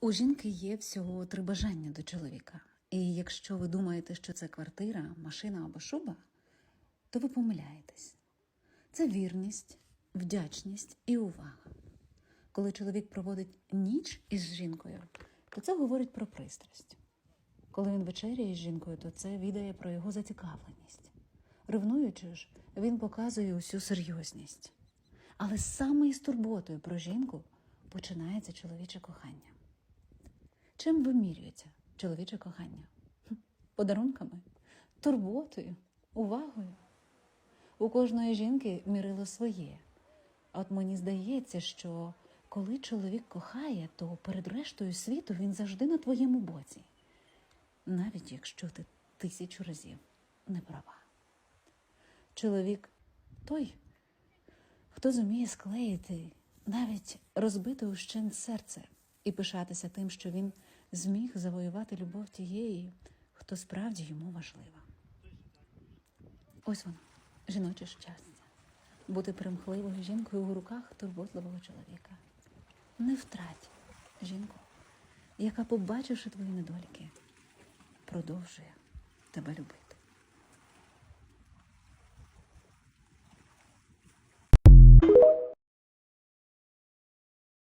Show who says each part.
Speaker 1: У жінки є всього три бажання до чоловіка. І якщо ви думаєте, що це квартира, машина або шуба, то ви помиляєтесь. Це вірність, вдячність і увага. Коли чоловік проводить ніч із жінкою, то це говорить про пристрасть. Коли він вечеряє з жінкою, то це відає про його зацікавленість. Ревнуючи ж, він показує усю серйозність. Але саме із турботою про жінку починається чоловіче кохання. Чим вимірюється чоловіче кохання? Подарунками, турботою, увагою. У кожної жінки мірило своє. От мені здається, що коли чоловік кохає, то перед рештою світу він завжди на твоєму боці, навіть якщо ти тисячу разів не права. Чоловік той, хто зуміє склеїти навіть розбите ущент серце і пишатися тим, що він зміг завоювати любов тієї, хто справді йому важлива. Ось воно, жіноче щастя. Бути примхливою жінкою у руках турботливого чоловіка. Не втрать жінку, яка, побачивши твої недоліки, продовжує тебе любити.